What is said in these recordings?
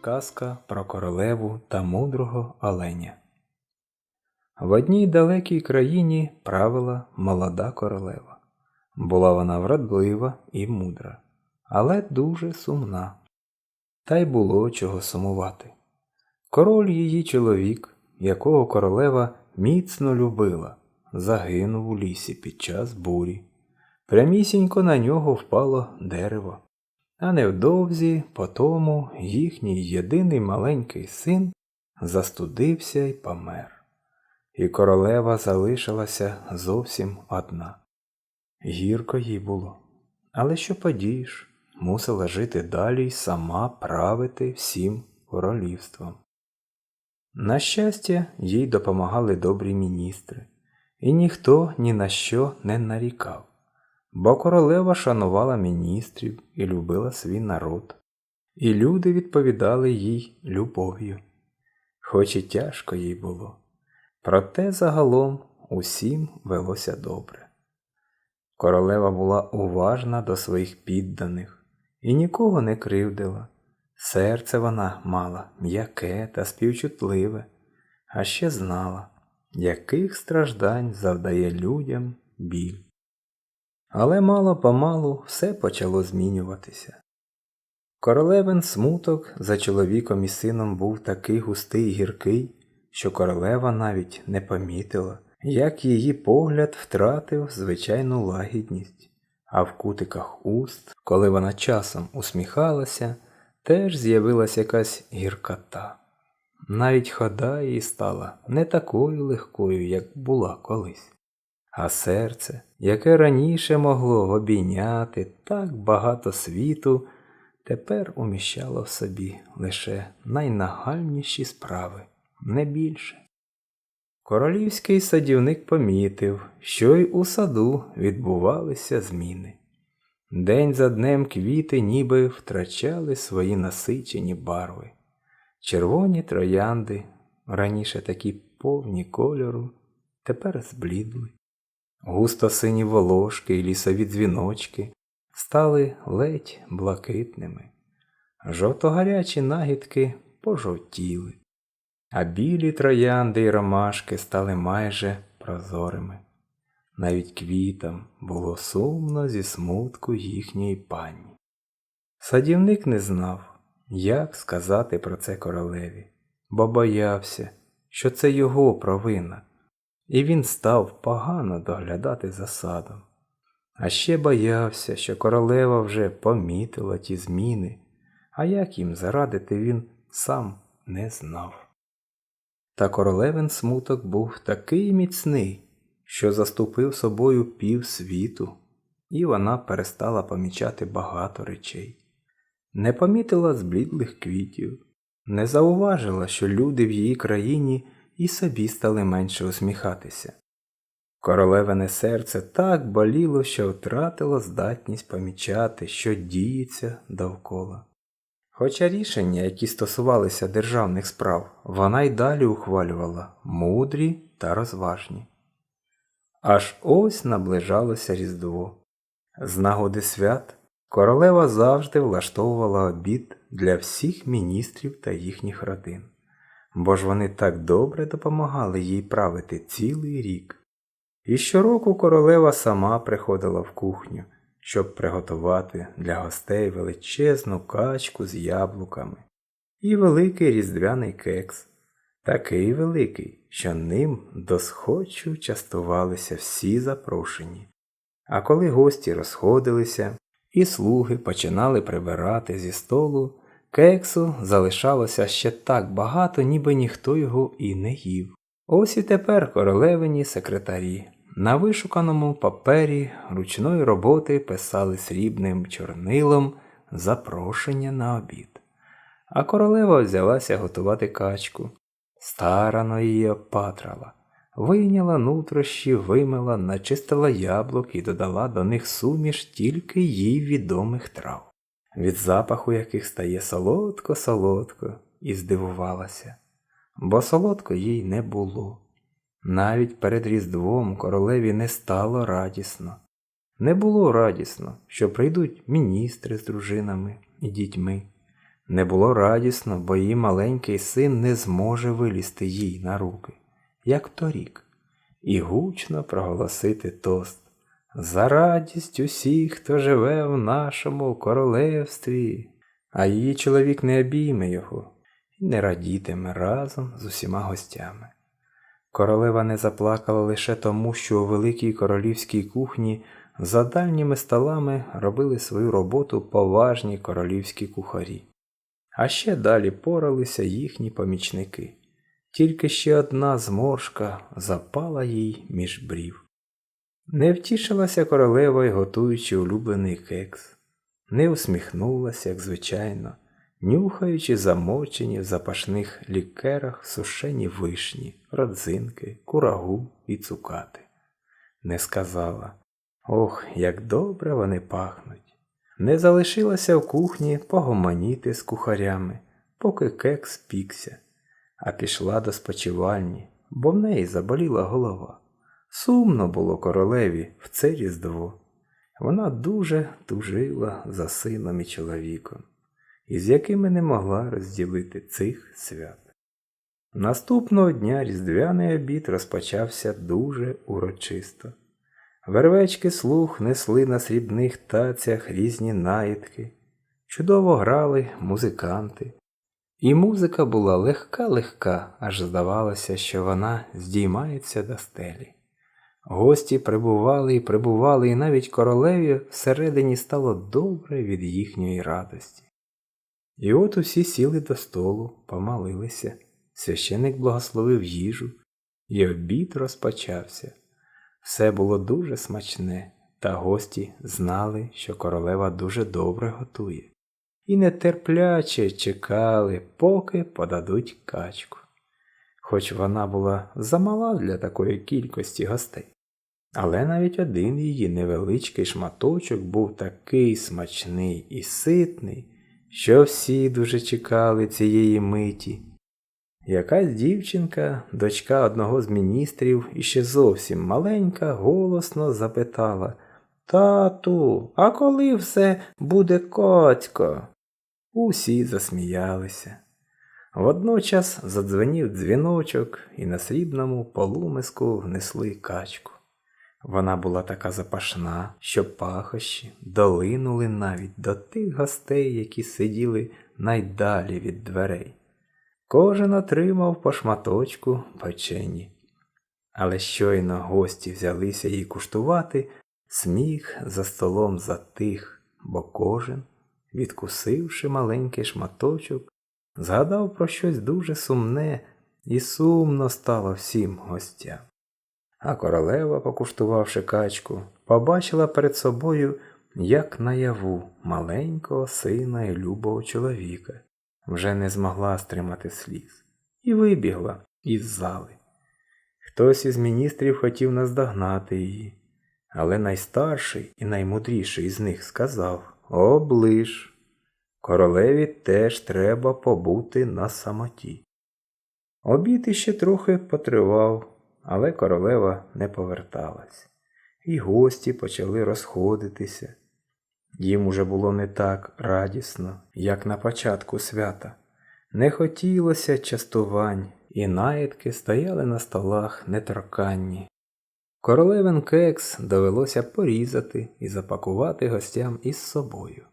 Казка про королеву та мудрого оленя. В одній далекій країні правила молода королева. Була вона вродлива і мудра, але дуже сумна. Та й було чого сумувати. Король її чоловік, якого королева міцно любила, загинув у лісі під час бурі. Прямісінько на нього впало дерево. А невдовзі по тому їхній єдиний маленький син застудився й помер. І королева залишилася зовсім одна. Гірко їй було. Але що подієш, мусила жити далі й сама правити всім королівством. На щастя, їй допомагали добрі міністри, і ніхто ні на що не нарікав бо королева шанувала міністрів і любила свій народ, і люди відповідали їй любов'ю, хоч і тяжко їй було. Проте загалом усім велося добре. Королева була уважна до своїх підданих і нікого не кривдила. Серце вона мала м'яке та співчутливе, а ще знала, яких страждань завдає людям біль. Але мало помалу все почало змінюватися. Королевин смуток за чоловіком і сином був такий густий і гіркий, що королева навіть не помітила, як її погляд втратив звичайну лагідність, а в кутиках уст, коли вона часом усміхалася, теж з'явилася якась гіркота. Навіть хода її стала не такою легкою, як була колись а серце, яке раніше могло обійняти так багато світу, тепер уміщало в собі лише найнагальніші справи, не більше. Королівський садівник помітив, що й у саду відбувалися зміни. День за днем квіти ніби втрачали свої насичені барви. Червоні троянди, раніше такі повні кольору, тепер зблідли. Густо сині волошки і лісові дзвіночки стали ледь блакитними, жовто-гарячі нагідки пожовтіли, а білі троянди й ромашки стали майже прозорими. Навіть квітам було сумно зі смутку їхньої пані. Садівник не знав, як сказати про це королеві, бо боявся, що це його провина і він став погано доглядати за садом. А ще боявся, що королева вже помітила ті зміни, а як їм зарадити він сам не знав. Та королевин смуток був такий міцний, що заступив собою пів світу, і вона перестала помічати багато речей. Не помітила зблідлих квітів, не зауважила, що люди в її країні і собі стали менше усміхатися. Королевине серце так боліло, що втратило здатність помічати, що діється довкола. Хоча рішення, які стосувалися державних справ, вона й далі ухвалювала мудрі та розважні. Аж ось наближалося Різдво. З нагоди свят королева завжди влаштовувала обід для всіх міністрів та їхніх родин бо ж вони так добре допомагали їй правити цілий рік. І щороку королева сама приходила в кухню, щоб приготувати для гостей величезну качку з яблуками і великий різдвяний кекс, такий великий, що ним досхочу частувалися всі запрошені. А коли гості розходилися і слуги починали прибирати зі столу, Кексу залишалося ще так багато, ніби ніхто його і не їв. Ось і тепер королевині секретарі. На вишуканому папері ручної роботи писали срібним чорнилом запрошення на обід. А королева взялася готувати качку. Старано її опатрала, вийняла нутрощі, вимила, начистила яблук і додала до них суміш тільки їй відомих трав від запаху яких стає солодко-солодко, і здивувалася, бо солодко їй не було. Навіть перед Різдвом королеві не стало радісно. Не було радісно, що прийдуть міністри з дружинами і дітьми. Не було радісно, бо її маленький син не зможе вилізти їй на руки, як торік, і гучно проголосити тост. За радість усіх, хто живе в нашому королевстві, а її чоловік не обійме його і не радітиме разом з усіма гостями. Королева не заплакала лише тому, що у великій королівській кухні за дальніми столами робили свою роботу поважні королівські кухарі, а ще далі поралися їхні помічники. Тільки ще одна зморшка запала їй між брів. Не втішилася королева й готуючи улюблений кекс, не усміхнулася, як звичайно, нюхаючи замочені в запашних лікерах сушені вишні, родзинки, курагу і цукати. Не сказала Ох, як добре вони пахнуть. Не залишилася в кухні погомоніти з кухарями, поки кекс пікся, а пішла до спочивальні, бо в неї заболіла голова. Сумно було королеві в це різдво. Вона дуже тужила за сином і чоловіком, із якими не могла розділити цих свят. Наступного дня різдвяний обід розпочався дуже урочисто. Вервечки слух несли на срібних тацях різні наїдки, чудово грали музиканти. І музика була легка-легка, аж здавалося, що вона здіймається до стелі. Гості прибували і прибували, і навіть королеві всередині стало добре від їхньої радості. І от усі сіли до столу, помолилися, священик благословив їжу, і обід розпочався. Все було дуже смачне, та гості знали, що королева дуже добре готує, і нетерпляче чекали, поки подадуть качку. Хоч вона була замала для такої кількості гостей. Але навіть один її невеличкий шматочок був такий смачний і ситний, що всі дуже чекали цієї миті. Якась дівчинка, дочка одного з міністрів, і ще зовсім маленька, голосно запитала Тату, а коли все буде коцько? Усі засміялися. Водночас задзвенів дзвіночок, і на срібному полумиску внесли качку. Вона була така запашна, що пахощі долинули навіть до тих гостей, які сиділи найдалі від дверей. Кожен отримав по шматочку печені. Але щойно гості взялися її куштувати, сміх за столом затих, бо кожен, відкусивши маленький шматочок, згадав про щось дуже сумне і сумно стало всім гостям. А королева, покуштувавши качку, побачила перед собою, як наяву маленького сина і любого чоловіка, вже не змогла стримати сліз, і вибігла із зали. Хтось із міністрів хотів наздогнати її, але найстарший і наймудріший з них сказав Оближ, королеві теж треба побути на самоті. Обід іще трохи потривав, але королева не поверталась, і гості почали розходитися. Їм уже було не так радісно, як на початку свята. Не хотілося частувань, і наїдки стояли на столах неторканні. Королевин кекс довелося порізати і запакувати гостям із собою.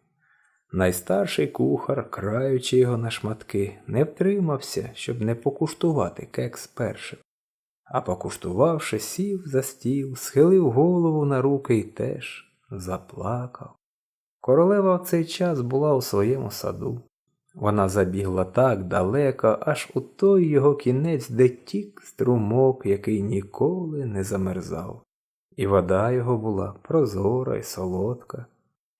Найстарший кухар, краючи його на шматки, не втримався, щоб не покуштувати кекс першим. А покуштувавши, сів за стіл, схилив голову на руки і теж заплакав. Королева в цей час була у своєму саду. Вона забігла так далеко, аж у той його кінець, де тік струмок, який ніколи не замерзав. І вода його була прозора й солодка.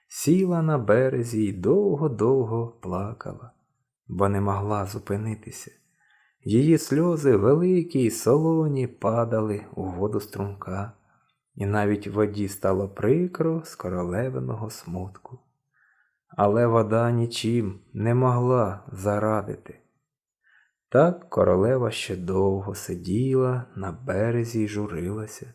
Сіла на березі й довго-довго плакала, бо не могла зупинитися. Її сльози великі й солоні падали у воду струмка, і навіть воді стало прикро з королевиного смутку. Але вода нічим не могла зарадити. Так королева ще довго сиділа на березі й журилася,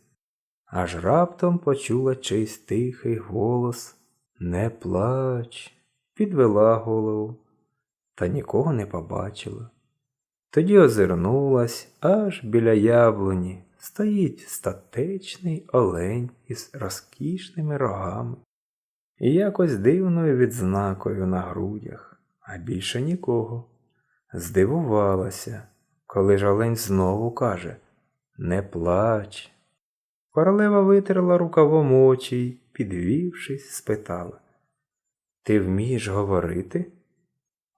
аж раптом почула чийсь тихий голос Не плач, підвела голову. та нікого не побачила. Тоді озирнулась, аж біля яблуні стоїть статечний олень із розкішними рогами і якось дивною відзнакою на грудях, а більше нікого. Здивувалася, коли ж олень знову каже Не плач. Королева витерла рукавом очі й, підвівшись, спитала Ти вмієш говорити?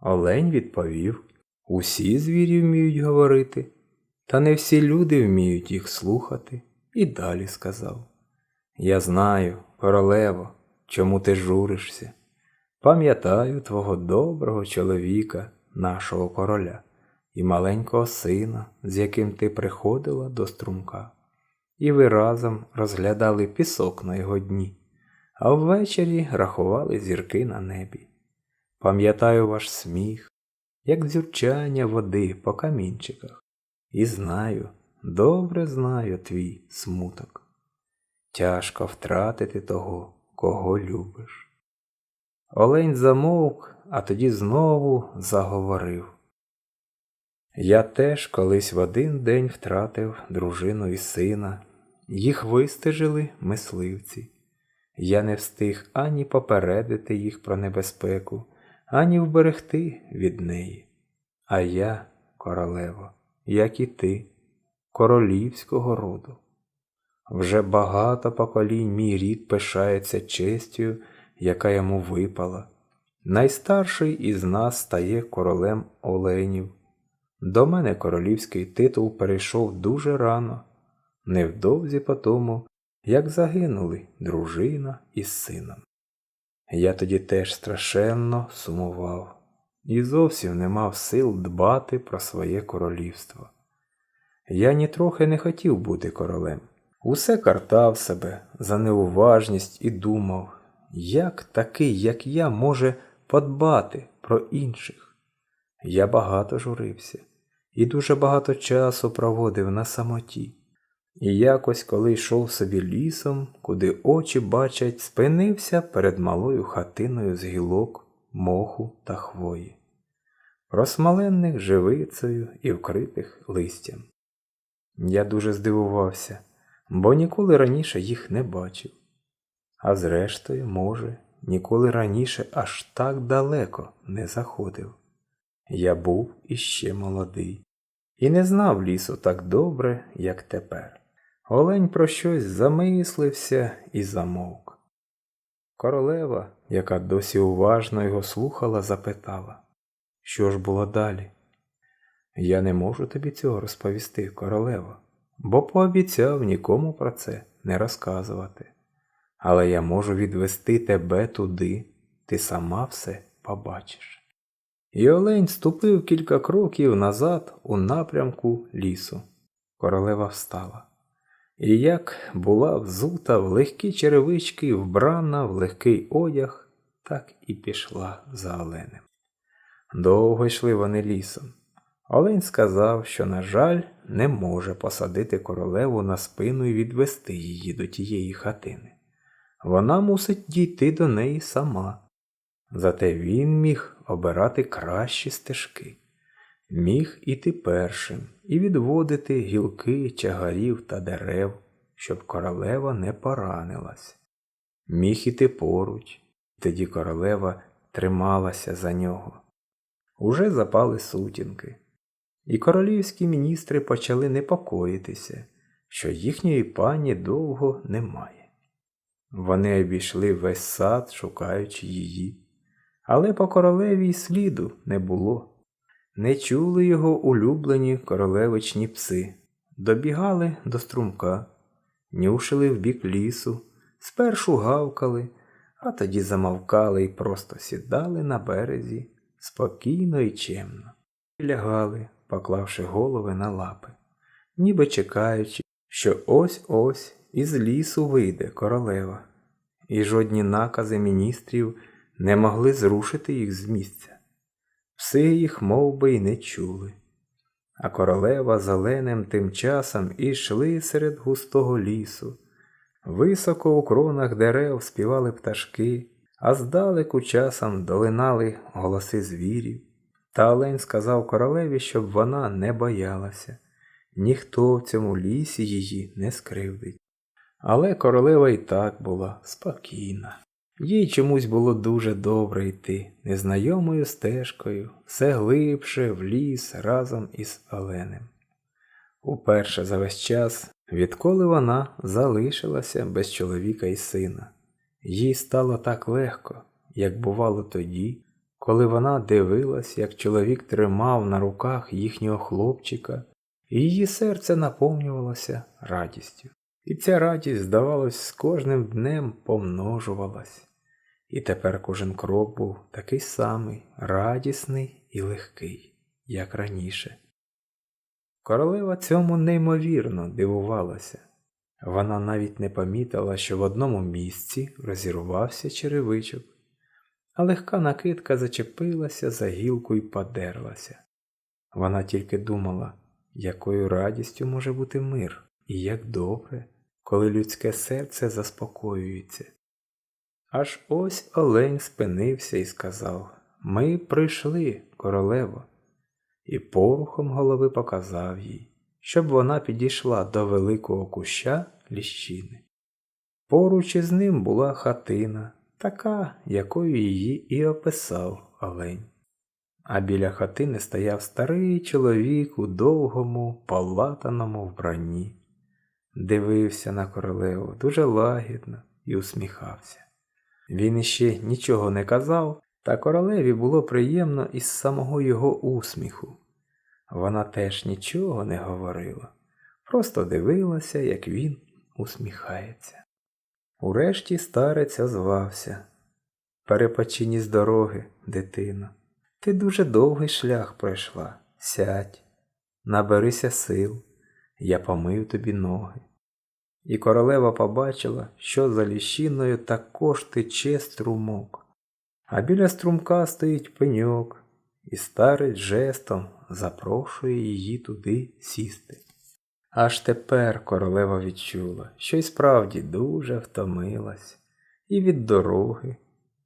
Олень відповів Усі звірі вміють говорити, та не всі люди вміють їх слухати, і далі сказав Я знаю, королево, чому ти журишся. Пам'ятаю твого доброго чоловіка, нашого короля, і маленького сина, з яким ти приходила до струмка, і ви разом розглядали пісок на його дні, а ввечері рахували зірки на небі. Пам'ятаю ваш сміх, як дзюрчання води по камінчиках, і знаю, добре знаю твій смуток. Тяжко втратити того, кого любиш. Олень замовк, а тоді знову заговорив. Я теж колись в один день втратив дружину і сина, їх вистежили мисливці. Я не встиг ані попередити їх про небезпеку, ані вберегти від неї. А я, королево, як і ти, королівського роду. Вже багато поколінь мій рід пишається честю, яка йому випала. Найстарший із нас стає королем Оленів. До мене королівський титул перейшов дуже рано, невдовзі по тому, як загинули дружина із сином. Я тоді теж страшенно сумував і зовсім не мав сил дбати про своє королівство. Я нітрохи не хотів бути королем. Усе картав себе за неуважність і думав, як такий, як я, може подбати про інших. Я багато журився і дуже багато часу проводив на самоті. І якось, коли йшов собі лісом, куди очі бачать, спинився перед малою хатиною з гілок, моху та хвої, розсмалених живицею і вкритих листям. Я дуже здивувався, бо ніколи раніше їх не бачив. А зрештою, може, ніколи раніше аж так далеко не заходив. Я був іще молодий і не знав лісу так добре, як тепер. Олень про щось замислився і замовк. Королева, яка досі уважно його слухала, запитала, що ж було далі. Я не можу тобі цього розповісти, королева, бо пообіцяв нікому про це не розказувати. Але я можу відвести тебе туди, ти сама все побачиш. І Олень ступив кілька кроків назад у напрямку лісу. Королева встала. І як була взута в легкі черевички, вбрана в легкий одяг, так і пішла за оленем. Довго йшли вони лісом. Олень сказав, що, на жаль, не може посадити королеву на спину і відвести її до тієї хатини. Вона мусить дійти до неї сама. Зате він міг обирати кращі стежки, міг іти першим і відводити гілки чагарів та дерев, щоб королева не поранилась. Міг іти поруч, тоді королева трималася за нього. Уже запали сутінки, і королівські міністри почали непокоїтися, що їхньої пані довго немає. Вони обійшли весь сад, шукаючи її але по королеві й сліду не було. Не чули його улюблені королевичні пси, добігали до струмка, нюшили в бік лісу, спершу гавкали, а тоді замовкали і просто сідали на березі спокійно і чемно, і лягали, поклавши голови на лапи, ніби чекаючи, що ось ось із лісу вийде королева, і жодні накази міністрів не могли зрушити їх з місця. Пси їх мов би, й не чули. А королева зеленим тим часом ішли серед густого лісу. Високо у кронах дерев співали пташки, а здалеку часом долинали голоси звірів. Та Олень сказав королеві, щоб вона не боялася. Ніхто в цьому лісі її не скривдить. Але королева і так була спокійна. Їй чомусь було дуже добре йти незнайомою стежкою, все глибше в ліс разом із Оленем. Уперше за весь час, відколи вона залишилася без чоловіка і сина. Їй стало так легко, як бувало тоді, коли вона дивилась, як чоловік тримав на руках їхнього хлопчика, і її серце наповнювалося радістю. І ця радість, здавалось, з кожним днем помножувалась. І тепер кожен крок був такий самий радісний і легкий, як раніше. Королева цьому неймовірно дивувалася. Вона навіть не помітила, що в одному місці розірвався черевичок, а легка накидка зачепилася за гілку і подерлася. Вона тільки думала, якою радістю може бути мир, і як добре, коли людське серце заспокоюється. Аж ось Олень спинився і сказав Ми прийшли, королево, і порухом голови показав їй, щоб вона підійшла до великого куща ліщини. Поруч із ним була хатина, така, якою її і описав Олень. А біля хатини стояв старий чоловік у довгому, палатаному вбранні. Дивився на королеву дуже лагідно і усміхався. Він іще нічого не казав, та королеві було приємно із самого його усміху. Вона теж нічого не говорила, просто дивилася, як він усміхається. Урешті старець озвався. Перепочині з дороги, дитино. Ти дуже довгий шлях пройшла. Сядь, наберися сил, я помию тобі ноги. І королева побачила, що за ліщиною також тече струмок, а біля струмка стоїть пеньок, і старець жестом запрошує її туди сісти. Аж тепер королева відчула, що й справді дуже втомилась і від дороги,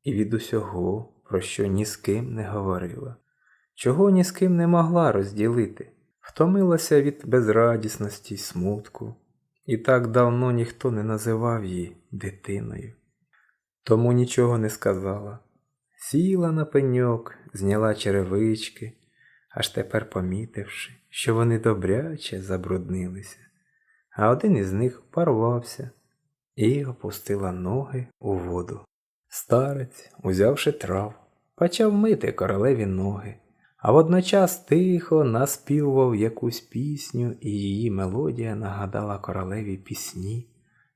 і від усього, про що ні з ким не говорила, чого ні з ким не могла розділити, втомилася від безрадісності й смутку, і так давно ніхто не називав її дитиною. Тому нічого не сказала. Сіла на пеньок, зняла черевички, аж тепер помітивши, що вони добряче забруднилися, а один із них порвався і опустила ноги у воду. Старець, узявши трав, почав мити королеві ноги, а водночас тихо наспівував якусь пісню, і її мелодія нагадала королеві пісні,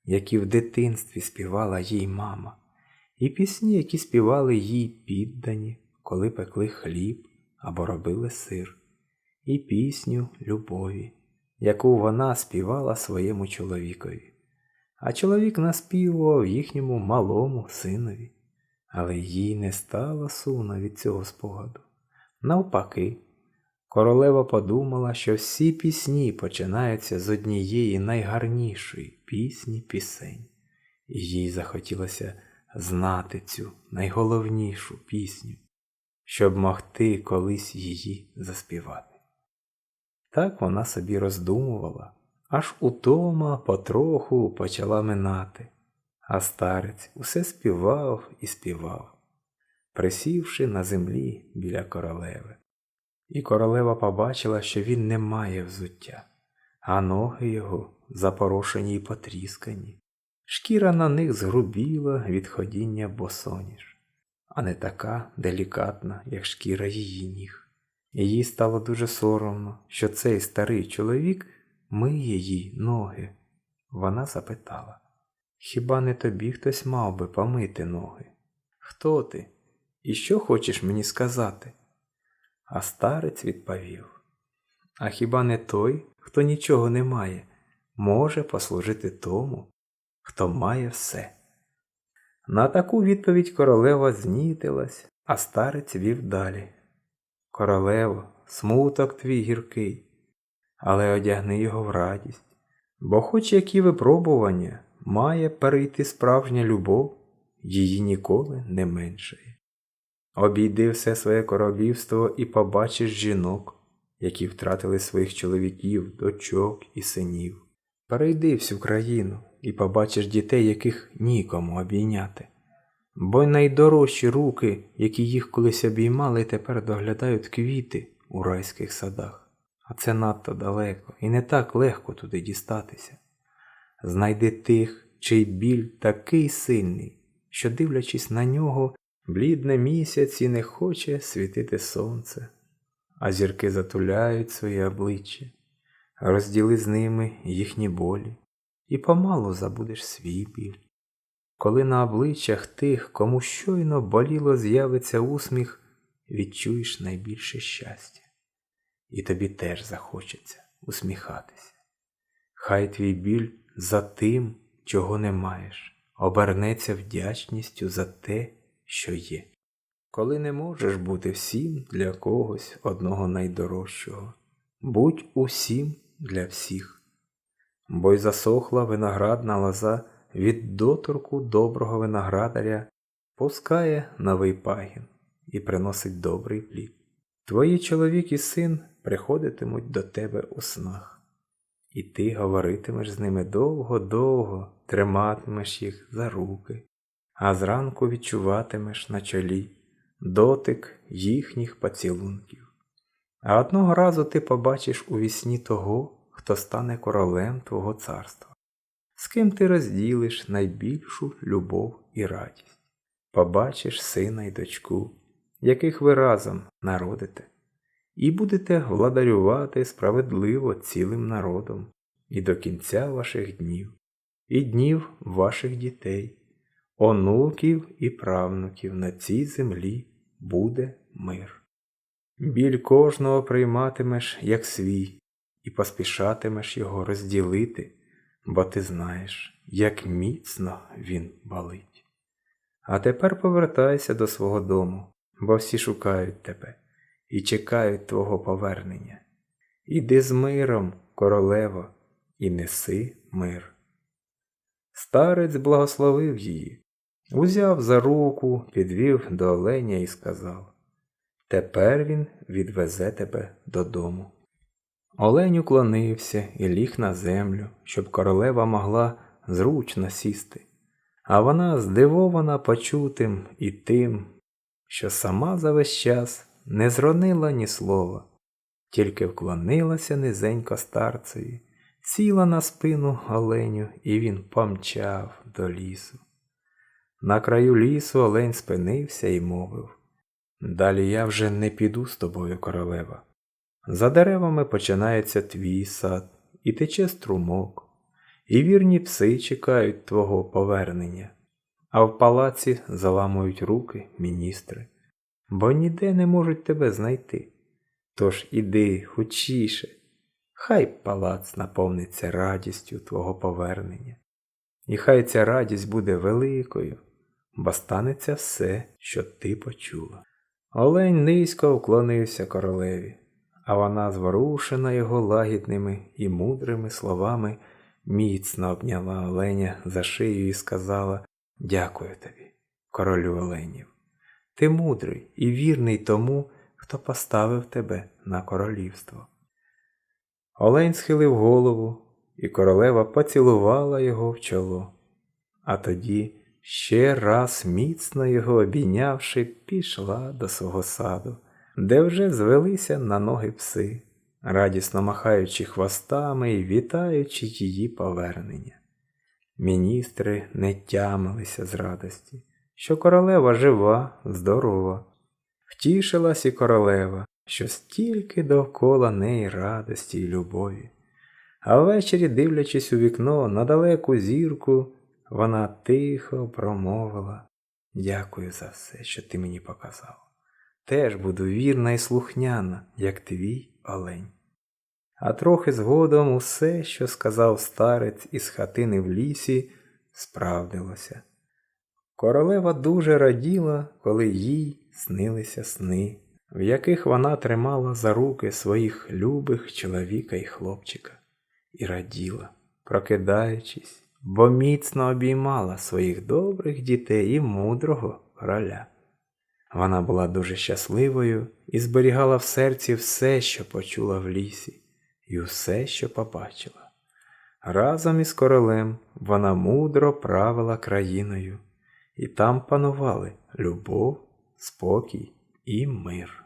які в дитинстві співала їй мама, і пісні, які співали їй піддані, коли пекли хліб або робили сир, і пісню любові, яку вона співала своєму чоловікові. А чоловік наспівував їхньому малому синові, але їй не стало сумно від цього спогаду. Навпаки, королева подумала, що всі пісні починаються з однієї найгарнішої пісні пісень, і їй захотілося знати цю найголовнішу пісню, щоб могти колись її заспівати. Так вона собі роздумувала аж утома потроху почала минати, а старець усе співав і співав, присівши на землі біля королеви. І королева побачила, що він не має взуття, а ноги його запорошені й потріскані. Шкіра на них згрубіла від ходіння босоніж, а не така делікатна, як шкіра її ніг. Їй стало дуже соромно, що цей старий чоловік миє їй ноги. Вона запитала Хіба не тобі хтось мав би помити ноги? Хто ти? І що хочеш мені сказати? А старець відповів А хіба не той, хто нічого не має, може послужити тому, хто має все? На таку відповідь королева знітилась, а старець вів далі. Королево, смуток твій гіркий але одягни його в радість, бо хоч які випробування має перейти справжня любов, її ніколи не меншає. Обійди все своє королівство і побачиш жінок, які втратили своїх чоловіків, дочок і синів. Перейди всю країну і побачиш дітей, яких нікому обійняти. Бо найдорожчі руки, які їх колись обіймали, тепер доглядають квіти у райських садах. А це надто далеко і не так легко туди дістатися. Знайди тих, чий біль такий сильний, що, дивлячись на нього, блідне місяць і не хоче світити сонце, а зірки затуляють своє обличчя, розділи з ними їхні болі, і помалу забудеш свій біль. Коли на обличчях тих, кому щойно боліло, з'явиться усміх, відчуєш найбільше щастя, і тобі теж захочеться усміхатися. Хай твій біль за тим, чого не маєш, обернеться вдячністю за те, що є. Коли не можеш бути всім для когось одного найдорожчого, будь усім для всіх. Бо й засохла виноградна лоза від доторку доброго виноградаря, пускає новий пагін і приносить добрий плід. Твої чоловік і син приходитимуть до тебе у снах, і ти говоритимеш з ними довго-довго, триматимеш їх за руки, а зранку відчуватимеш на чолі дотик їхніх поцілунків. А одного разу ти побачиш у вісні того, хто стане королем твого царства, з ким ти розділиш найбільшу любов і радість. Побачиш сина й дочку, яких ви разом народите, і будете владарювати справедливо цілим народом і до кінця ваших днів, і днів ваших дітей, онуків і правнуків на цій землі буде мир. Біль кожного прийматимеш як свій, і поспішатимеш його розділити, бо ти знаєш, як міцно він болить. А тепер повертайся до свого дому, бо всі шукають тебе і чекають твого повернення. Іди з миром, королево, і неси мир. Старець благословив її, узяв за руку, підвів до оленя і сказав Тепер він відвезе тебе додому. Олень уклонився і ліг на землю, щоб королева могла зручно сісти, а вона здивована почутим і тим, що сама за весь час не зронила ні слова, тільки вклонилася низенько старцеві, сіла на спину оленю, і він помчав до лісу. На краю лісу олень спинився і мовив. Далі я вже не піду з тобою, королева. За деревами починається твій сад, і тече струмок, і вірні пси чекають твого повернення, а в палаці заламують руки міністри, бо ніде не можуть тебе знайти. Тож іди хучіше, хай палац наповниться радістю твого повернення, і хай ця радість буде великою, бо станеться все, що ти почула. Олень низько вклонився королеві а вона, зворушена його лагідними і мудрими словами, міцно обняла оленя за шию і сказала Дякую тобі, королю оленів. Ти мудрий і вірний тому, хто поставив тебе на королівство. Олень схилив голову, і королева поцілувала його в чоло, а тоді, ще раз міцно його обійнявши, пішла до свого саду де вже звелися на ноги пси, радісно махаючи хвостами і вітаючи її повернення. Міністри не тямилися з радості, що королева жива, здорова. Втішилась і королева, що стільки довкола неї радості й любові. А ввечері, дивлячись у вікно на далеку зірку, вона тихо промовила Дякую за все, що ти мені показав теж буду вірна і слухняна, як твій олень. А трохи згодом усе, що сказав старець із хатини в лісі, справдилося. Королева дуже раділа, коли їй снилися сни, в яких вона тримала за руки своїх любих чоловіка і хлопчика, і раділа, прокидаючись, бо міцно обіймала своїх добрих дітей і мудрого короля. Вона була дуже щасливою і зберігала в серці все, що почула в лісі, і все, що побачила. Разом із королем вона мудро правила країною, і там панували любов, спокій і мир.